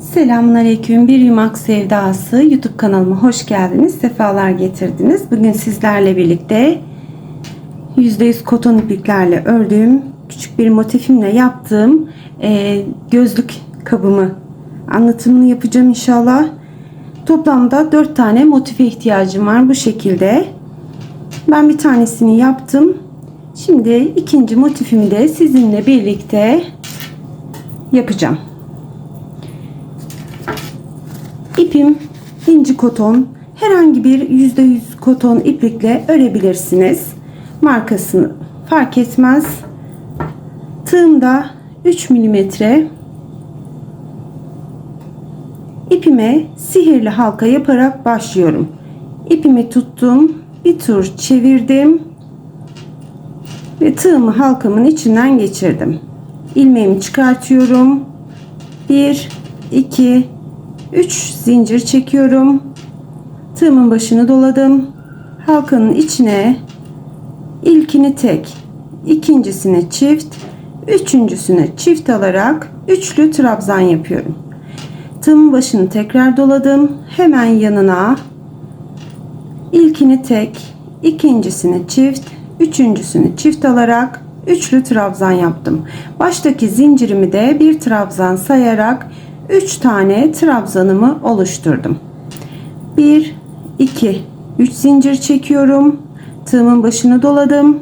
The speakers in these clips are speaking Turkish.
Selamünaleyküm. Bir Yumak Sevdası YouTube kanalıma hoş geldiniz. Sefalar getirdiniz. Bugün sizlerle birlikte %100 koton ipliklerle ördüğüm küçük bir motifimle yaptığım e, gözlük kabımı anlatımını yapacağım inşallah. Toplamda 4 tane motife ihtiyacım var bu şekilde. Ben bir tanesini yaptım. Şimdi ikinci motifimi de sizinle birlikte yapacağım. İpim inci koton. Herhangi bir %100 koton iplikle örebilirsiniz. Markasını fark etmez. Tığımda 3 mm. İpime sihirli halka yaparak başlıyorum. İpimi tuttum. Bir tur çevirdim. Ve tığımı halkamın içinden geçirdim. İlmeğimi çıkartıyorum. 1 2 3 zincir çekiyorum. Tığımın başını doladım. Halkanın içine ilkini tek, ikincisine çift, üçüncüsüne çift alarak üçlü trabzan yapıyorum. Tığımın başını tekrar doladım. Hemen yanına ilkini tek, ikincisini çift, üçüncüsünü çift alarak üçlü trabzan yaptım. Baştaki zincirimi de bir trabzan sayarak 3 tane trabzanımı oluşturdum. 1 2 3 zincir çekiyorum. Tığımın başını doladım.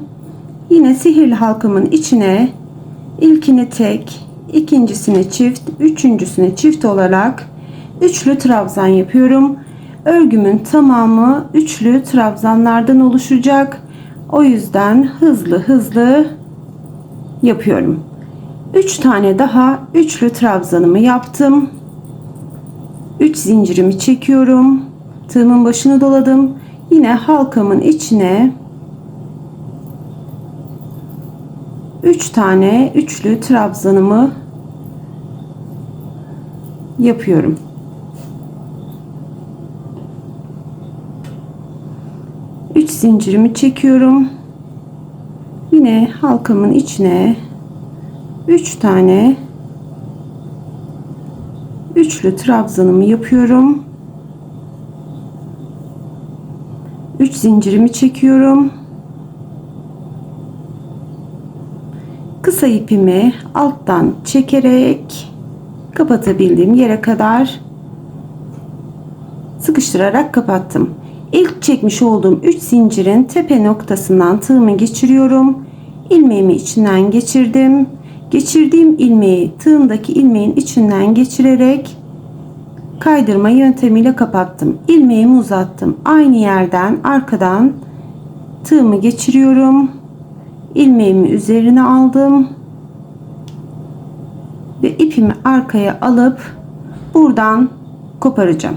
Yine sihirli halkamın içine ilkini tek, ikincisini çift, üçüncüsünü çift olarak üçlü trabzan yapıyorum. Örgümün tamamı üçlü trabzanlardan oluşacak. O yüzden hızlı hızlı yapıyorum. 3 tane daha üçlü trabzanımı yaptım. 3 zincirimi çekiyorum. Tığımın başını doladım. Yine halkamın içine 3 tane üçlü trabzanımı yapıyorum. Üç zincirimi çekiyorum. Yine halkamın içine 3 tane üçlü trabzanımı yapıyorum. 3 zincirimi çekiyorum. Kısa ipimi alttan çekerek kapatabildiğim yere kadar sıkıştırarak kapattım. İlk çekmiş olduğum 3 zincirin tepe noktasından tığımı geçiriyorum. İlmeğimi içinden geçirdim Geçirdiğim ilmeği tığımdaki ilmeğin içinden geçirerek kaydırma yöntemiyle kapattım. İlmeğimi uzattım. Aynı yerden arkadan tığımı geçiriyorum. İlmeğimi üzerine aldım. Ve ipimi arkaya alıp buradan koparacağım.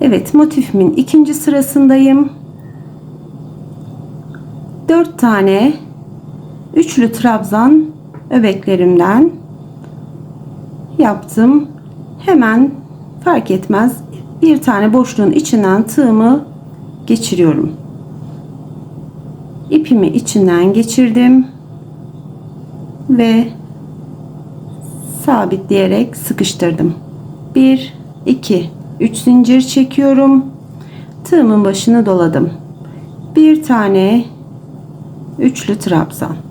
Evet motifimin ikinci sırasındayım. 4 tane üçlü trabzan öbeklerimden yaptım. Hemen fark etmez bir tane boşluğun içinden tığımı geçiriyorum. İpimi içinden geçirdim ve sabitleyerek sıkıştırdım. 1 2 3 zincir çekiyorum. Tığımın başını doladım. Bir tane üçlü trabzan.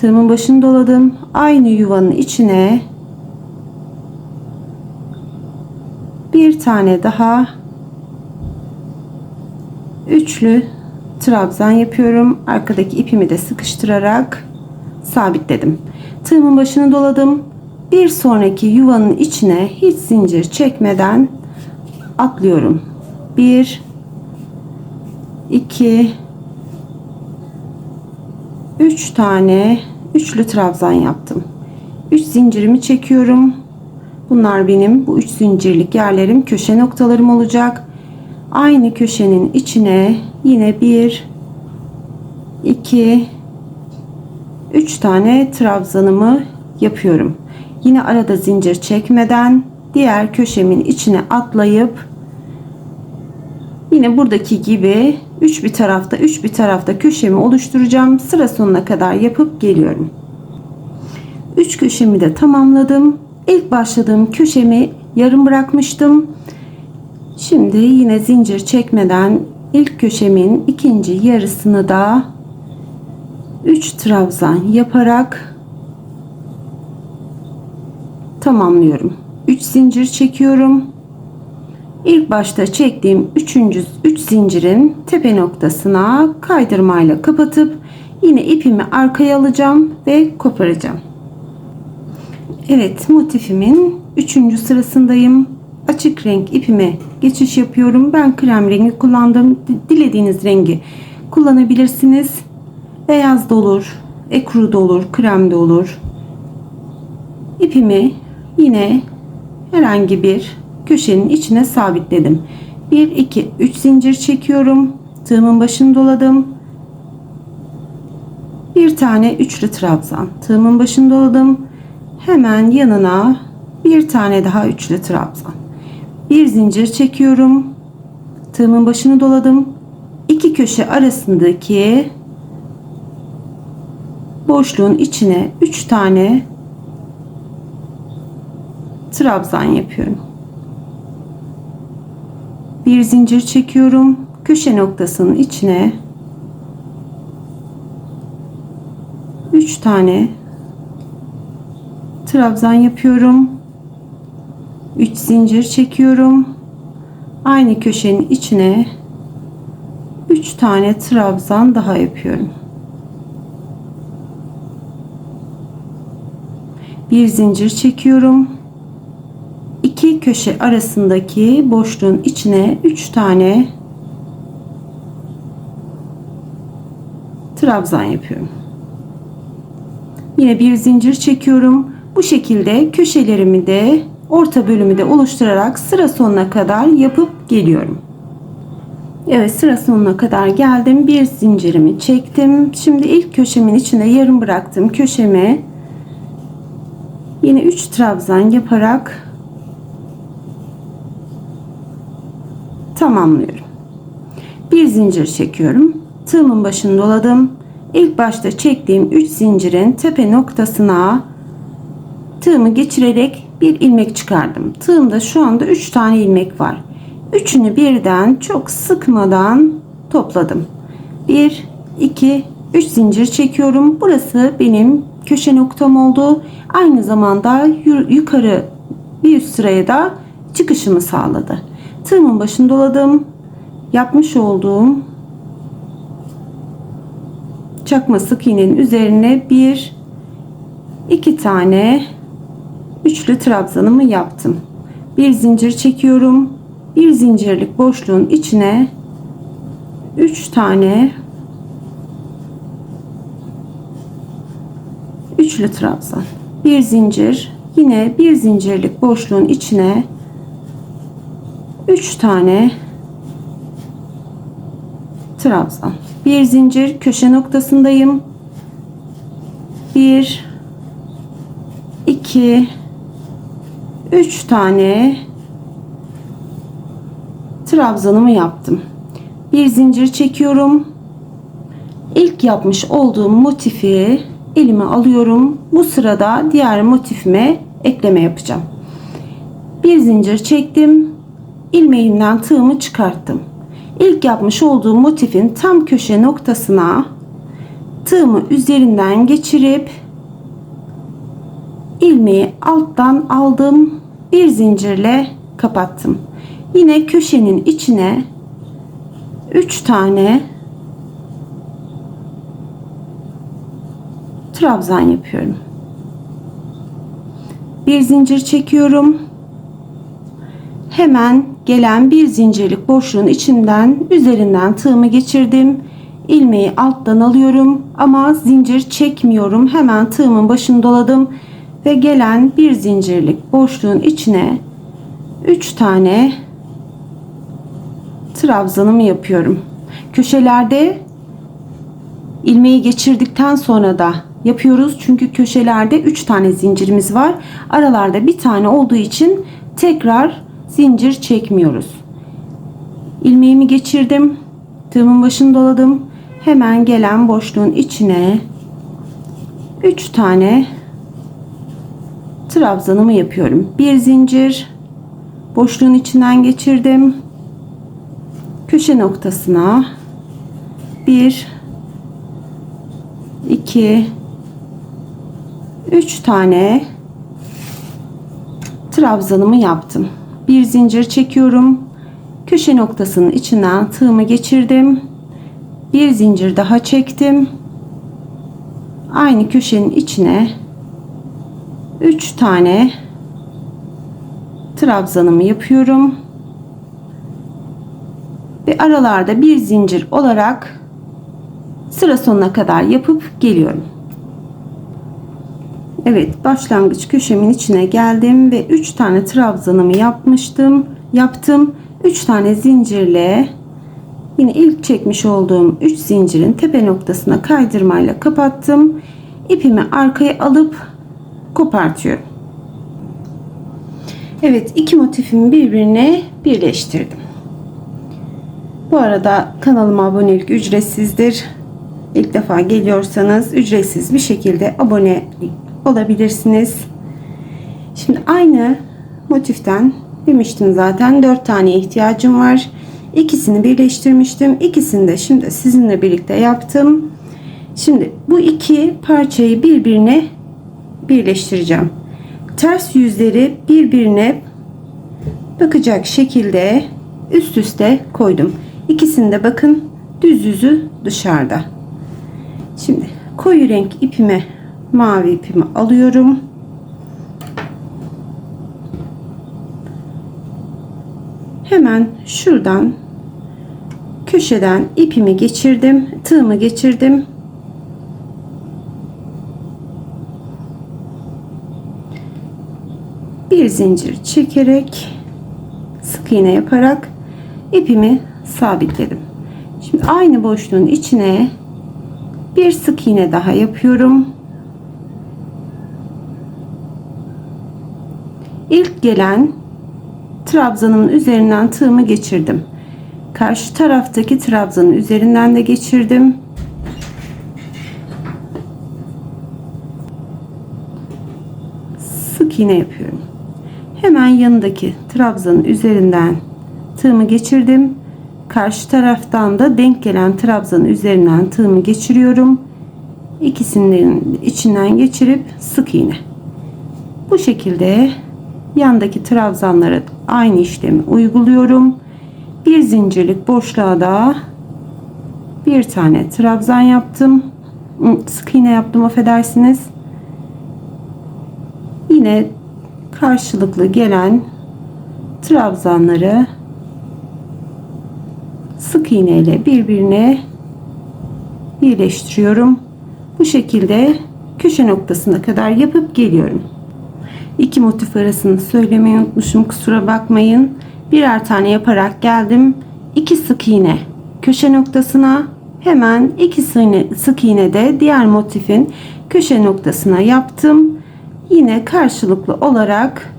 Tığımın başını doladım. Aynı yuvanın içine bir tane daha üçlü trabzan yapıyorum. Arkadaki ipimi de sıkıştırarak sabitledim. Tığımın başını doladım. Bir sonraki yuvanın içine hiç zincir çekmeden atlıyorum. 1 2 3 tane üçlü trabzan yaptım. 3 zincirimi çekiyorum. Bunlar benim bu 3 zincirlik yerlerim köşe noktalarım olacak. Aynı köşenin içine yine 1 2 3 tane trabzanımı yapıyorum. Yine arada zincir çekmeden diğer köşemin içine atlayıp Yine buradaki gibi 3 bir tarafta 3 bir tarafta köşemi oluşturacağım. Sıra sonuna kadar yapıp geliyorum. 3 köşemi de tamamladım. ilk başladığım köşemi yarım bırakmıştım. Şimdi yine zincir çekmeden ilk köşemin ikinci yarısını da 3 trabzan yaparak tamamlıyorum. 3 zincir çekiyorum. İlk başta çektiğim 3. 3 zincirin tepe noktasına kaydırmayla kapatıp yine ipimi arkaya alacağım ve koparacağım. Evet motifimin 3. sırasındayım. Açık renk ipime geçiş yapıyorum. Ben krem rengi kullandım. Dilediğiniz rengi kullanabilirsiniz. Beyaz da olur, ekru da olur, krem de olur. İpimi yine herhangi bir köşenin içine sabitledim. 1 2 3 zincir çekiyorum. Tığımın başını doladım. Bir tane üçlü trabzan. Tığımın başını doladım. Hemen yanına bir tane daha üçlü trabzan. Bir zincir çekiyorum. Tığımın başını doladım. İki köşe arasındaki boşluğun içine 3 tane trabzan yapıyorum. Bir zincir çekiyorum. Köşe noktasının içine 3 tane trabzan yapıyorum. 3 zincir çekiyorum. Aynı köşenin içine 3 tane trabzan daha yapıyorum. Bir zincir çekiyorum. Köşe arasındaki boşluğun içine 3 tane trabzan yapıyorum. Yine bir zincir çekiyorum. Bu şekilde köşelerimi de orta bölümü de oluşturarak sıra sonuna kadar yapıp geliyorum. Evet sıra sonuna kadar geldim. Bir zincirimi çektim. Şimdi ilk köşemin içine yarım bıraktım köşeme yine 3 trabzan yaparak tamamlıyorum. Bir zincir çekiyorum. Tığımın başını doladım. İlk başta çektiğim 3 zincirin tepe noktasına tığımı geçirerek bir ilmek çıkardım. Tığımda şu anda 3 tane ilmek var. Üçünü birden çok sıkmadan topladım. 1 2 3 zincir çekiyorum. Burası benim köşe noktam oldu. Aynı zamanda yukarı bir üst sıraya da çıkışımı sağladı. Tığımın başını doladım. Yapmış olduğum çakma sık iğnenin üzerine bir iki tane üçlü trabzanımı yaptım. Bir zincir çekiyorum. Bir zincirlik boşluğun içine 3 tane üçlü trabzan. Bir zincir, yine bir zincirlik boşluğun içine 3 tane trabzan. Bir zincir köşe noktasındayım. 1 2 3 tane trabzanımı yaptım. Bir zincir çekiyorum. İlk yapmış olduğum motifi elime alıyorum. Bu sırada diğer motifime ekleme yapacağım. Bir zincir çektim. İlmeğimden tığımı çıkarttım. İlk yapmış olduğum motifin tam köşe noktasına tığımı üzerinden geçirip ilmeği alttan aldım. Bir zincirle kapattım. Yine köşenin içine 3 tane trabzan yapıyorum. Bir zincir çekiyorum. Hemen gelen bir zincirlik boşluğun içinden üzerinden tığımı geçirdim. ilmeği alttan alıyorum ama zincir çekmiyorum. Hemen tığımın başını doladım ve gelen bir zincirlik boşluğun içine 3 tane trabzanımı yapıyorum. Köşelerde ilmeği geçirdikten sonra da yapıyoruz. Çünkü köşelerde 3 tane zincirimiz var. Aralarda bir tane olduğu için tekrar zincir çekmiyoruz. İlmeğimi geçirdim. Tığımın başını doladım. Hemen gelen boşluğun içine 3 tane trabzanımı yapıyorum. Bir zincir boşluğun içinden geçirdim. Köşe noktasına 1 2 3 tane trabzanımı yaptım. Bir zincir çekiyorum. Köşe noktasının içinden tığımı geçirdim. Bir zincir daha çektim. Aynı köşenin içine 3 tane trabzanımı yapıyorum. Ve aralarda bir zincir olarak sıra sonuna kadar yapıp geliyorum. Evet başlangıç köşemin içine geldim ve 3 tane trabzanımı yapmıştım. Yaptım. 3 tane zincirle yine ilk çekmiş olduğum 3 zincirin tepe noktasına kaydırmayla kapattım. İpimi arkaya alıp kopartıyorum. Evet iki motifimi birbirine birleştirdim. Bu arada kanalıma abonelik ücretsizdir. İlk defa geliyorsanız ücretsiz bir şekilde abone olabilirsiniz. Şimdi aynı motiften demiştim zaten 4 tane ihtiyacım var. İkisini birleştirmiştim. İkisini de şimdi sizinle birlikte yaptım. Şimdi bu iki parçayı birbirine birleştireceğim. Ters yüzleri birbirine bakacak şekilde üst üste koydum. İkisini de bakın düz yüzü dışarıda. Şimdi koyu renk ipime mavi ipimi alıyorum. Hemen şuradan köşeden ipimi geçirdim, tığımı geçirdim. Bir zincir çekerek sık iğne yaparak ipimi sabitledim. Şimdi aynı boşluğun içine bir sık iğne daha yapıyorum. İlk gelen trabzanımın üzerinden tığımı geçirdim. Karşı taraftaki trabzanın üzerinden de geçirdim. Sık iğne yapıyorum. Hemen yanındaki trabzanın üzerinden tığımı geçirdim. Karşı taraftan da denk gelen trabzanın üzerinden tığımı geçiriyorum. İkisinin içinden geçirip sık iğne. Bu şekilde yandaki trabzanlara aynı işlemi uyguluyorum. Bir zincirlik boşluğa da bir tane trabzan yaptım. Sık iğne yaptım affedersiniz. Yine karşılıklı gelen trabzanları sık iğne ile birbirine birleştiriyorum. Bu şekilde köşe noktasına kadar yapıp geliyorum. İki motif arasını söylemeyi unutmuşum. Kusura bakmayın. Birer tane yaparak geldim. İki sık iğne köşe noktasına hemen iki sık iğne de diğer motifin köşe noktasına yaptım. Yine karşılıklı olarak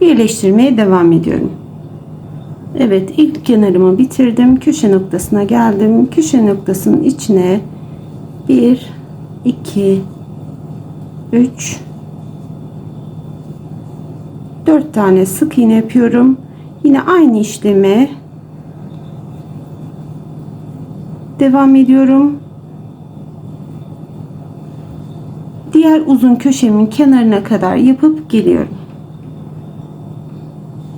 birleştirmeye devam ediyorum. Evet ilk kenarımı bitirdim. Köşe noktasına geldim. Köşe noktasının içine 1 2 3 4 tane sık iğne yapıyorum. Yine aynı işleme devam ediyorum. Diğer uzun köşemin kenarına kadar yapıp geliyorum.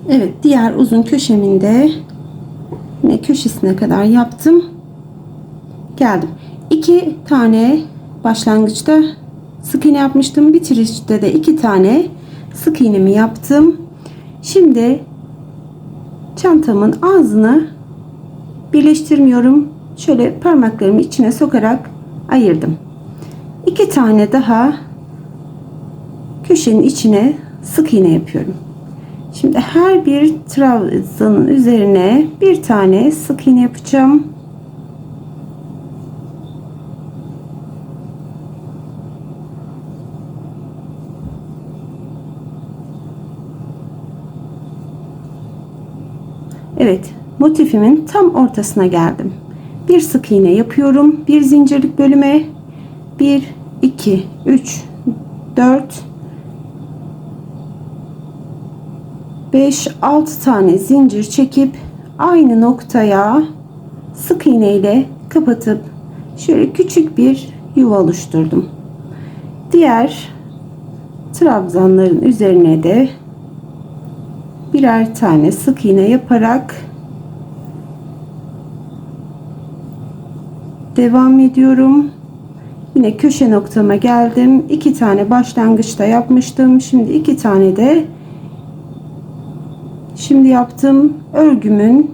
Evet diğer uzun köşeminde yine köşesine kadar yaptım. Geldim. İki tane başlangıçta sık iğne yapmıştım. Bitirişte de iki tane sık iğnemi yaptım. Şimdi çantamın ağzını birleştirmiyorum. Şöyle parmaklarımı içine sokarak ayırdım. İki tane daha köşenin içine sık iğne yapıyorum. Şimdi her bir trabzanın üzerine bir tane sık iğne yapacağım. Evet, motifimin tam ortasına geldim. Bir sık iğne yapıyorum. Bir zincirlik bölüme 1 2 3 4 5-6 tane zincir çekip aynı noktaya sık iğne ile kapatıp şöyle küçük bir yuva oluşturdum. Diğer trabzanların üzerine de birer tane sık iğne yaparak devam ediyorum. Yine köşe noktama geldim. İki tane başlangıçta yapmıştım. Şimdi iki tane de şimdi yaptım örgümün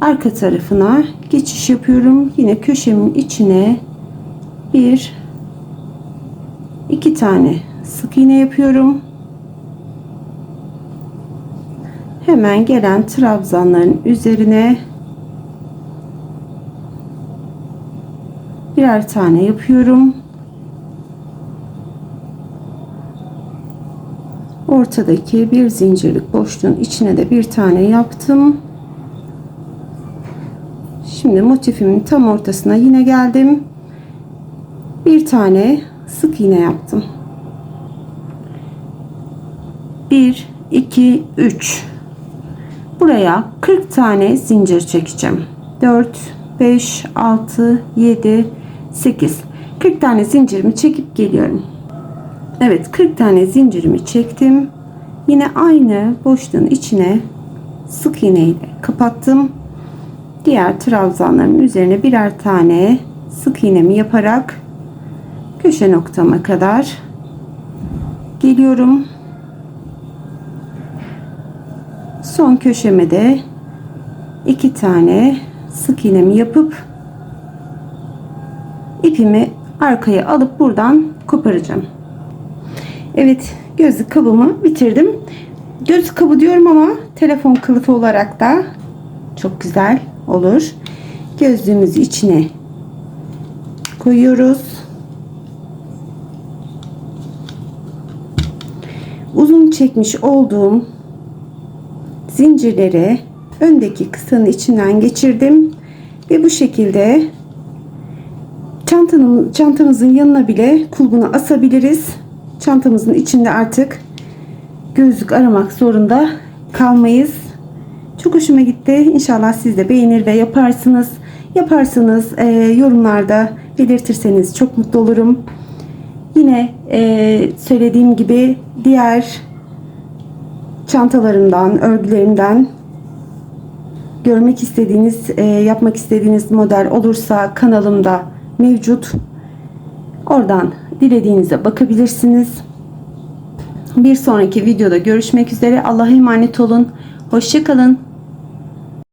arka tarafına geçiş yapıyorum. Yine köşemin içine bir iki tane sık iğne yapıyorum. Hemen gelen trabzanların üzerine birer tane yapıyorum. Ortadaki bir zincirlik boşluğun içine de bir tane yaptım. Şimdi motifimin tam ortasına yine geldim. Bir tane sık iğne yaptım. 1 2 3 Buraya 40 tane zincir çekeceğim. 4 5 6 7 8 40 tane zincirimi çekip geliyorum. Evet 40 tane zincirimi çektim. Yine aynı boşluğun içine sık iğne ile kapattım. Diğer trabzanların üzerine birer tane sık iğnemi yaparak köşe noktama kadar geliyorum. Son köşeme de iki tane sık iğnemi yapıp ipimi arkaya alıp buradan koparacağım. Evet gözlük kabımı bitirdim. Gözlük kabı diyorum ama telefon kılıfı olarak da çok güzel olur. Gözlüğümüzü içine koyuyoruz. Uzun çekmiş olduğum zincirleri öndeki kısanın içinden geçirdim ve bu şekilde çantanın, çantamızın yanına bile kulbunu asabiliriz. Çantamızın içinde artık gözlük aramak zorunda kalmayız. Çok hoşuma gitti. İnşallah siz de beğenir ve yaparsınız. Yaparsanız e, yorumlarda belirtirseniz çok mutlu olurum. Yine e, söylediğim gibi diğer çantalarımdan, örgülerimden görmek istediğiniz, e, yapmak istediğiniz model olursa kanalımda mevcut. Oradan dilediğinize bakabilirsiniz. Bir sonraki videoda görüşmek üzere. Allah'a emanet olun. Hoşçakalın.